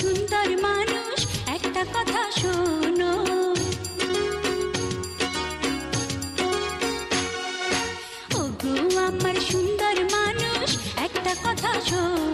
সুন্দর মানুষ একটা কথা শোনো। ওগো আমার সুন্দর মানুষ একটা কথা শোনো।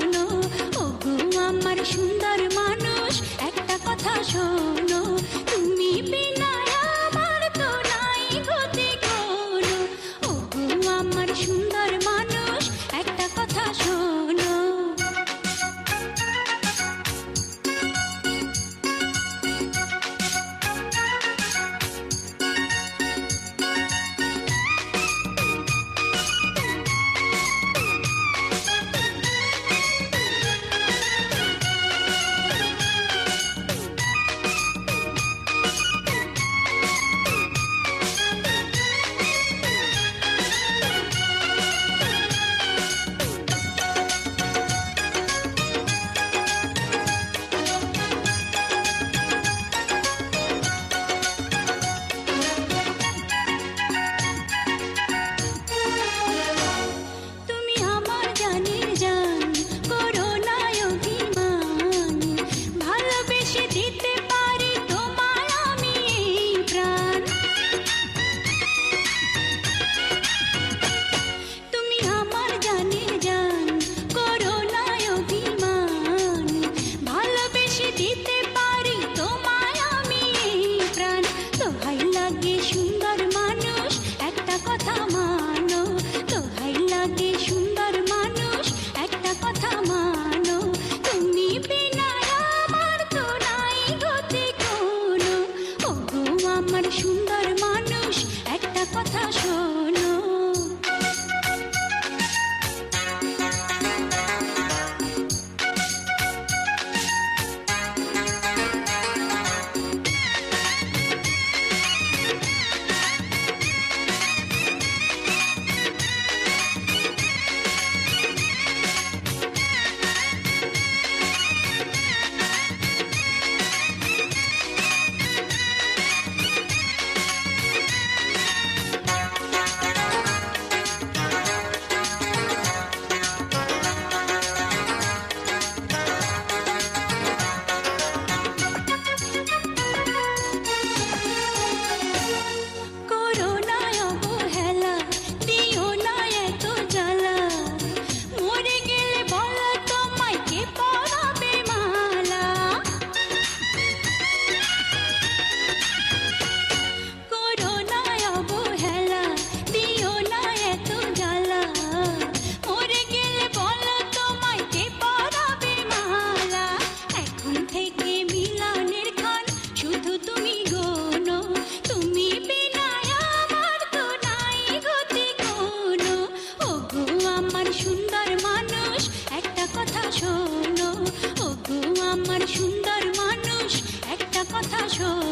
আমার সুন্দর মানুষ একটা কথা শোন।